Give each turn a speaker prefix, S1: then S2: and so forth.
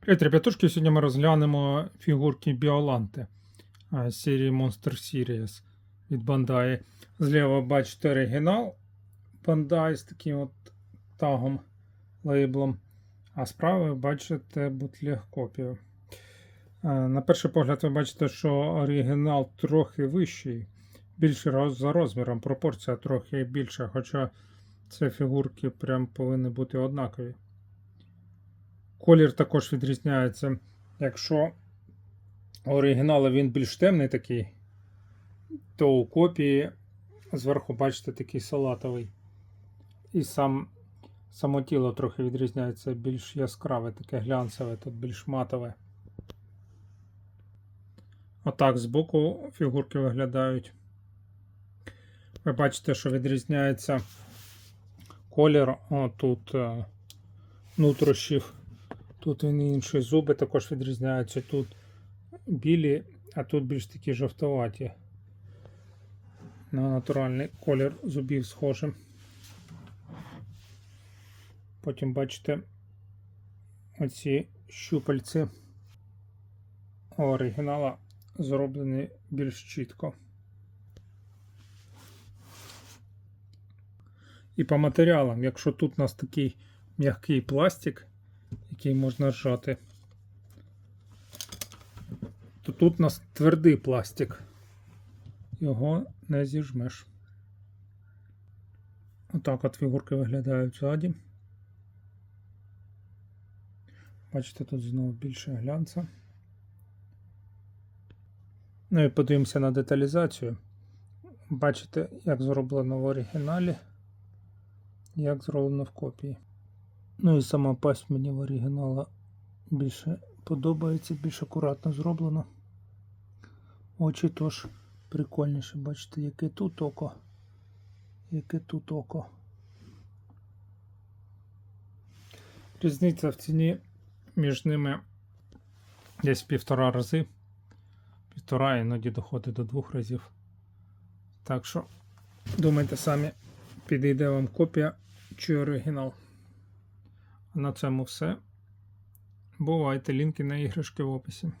S1: Привіт, ребятушки. Сьогодні ми розглянемо фігурки Біоланти серії Monster Series від Bandai. Зліва бачите оригінал Bandai з таким от тагом, лейблом. А справа бачите бутлег копію. На перший погляд, ви бачите, що оригінал трохи вищий, більший роз- за розміром, пропорція трохи більша, хоча ці фігурки прям повинні бути однакові. Колір також відрізняється. Якщо у оригіналу він більш темний такий, то у копії зверху, бачите, такий салатовий. І сам, само тіло трохи відрізняється більш яскраве, таке глянцеве, тут більш матове. Отак збоку фігурки виглядають. Ви бачите, що відрізняється колір. Тут е, нутрощів. Тут він інший. Зуби також відрізняються. Тут білі, а тут більш такі жовтоваті. На натуральний колір зубів схожий. Потім бачите оці щупальці у оригінала зроблені більш чітко. І по матеріалам, якщо тут у нас такий м'який пластик, який можна зжати, то тут у нас твердий пластик. Його не зіжмеш. Отак от фігурки виглядають ззаді. Бачите, тут знову більше глянця. Ну і подивимося на деталізацію. Бачите, як зроблено в оригіналі, як зроблено в копії. Ну і сама пасть мені в оригінала більше подобається, більш акуратно зроблено. Очі теж прикольніше, бачите, яке тут око, яке тут око. Різниця в ціні між ними десь півтора рази. Півтора іноді доходить до двох разів. Так що, думайте самі, підійде вам копія чи оригінал. На цьому все. Бувайте лінки на іграшки в описі.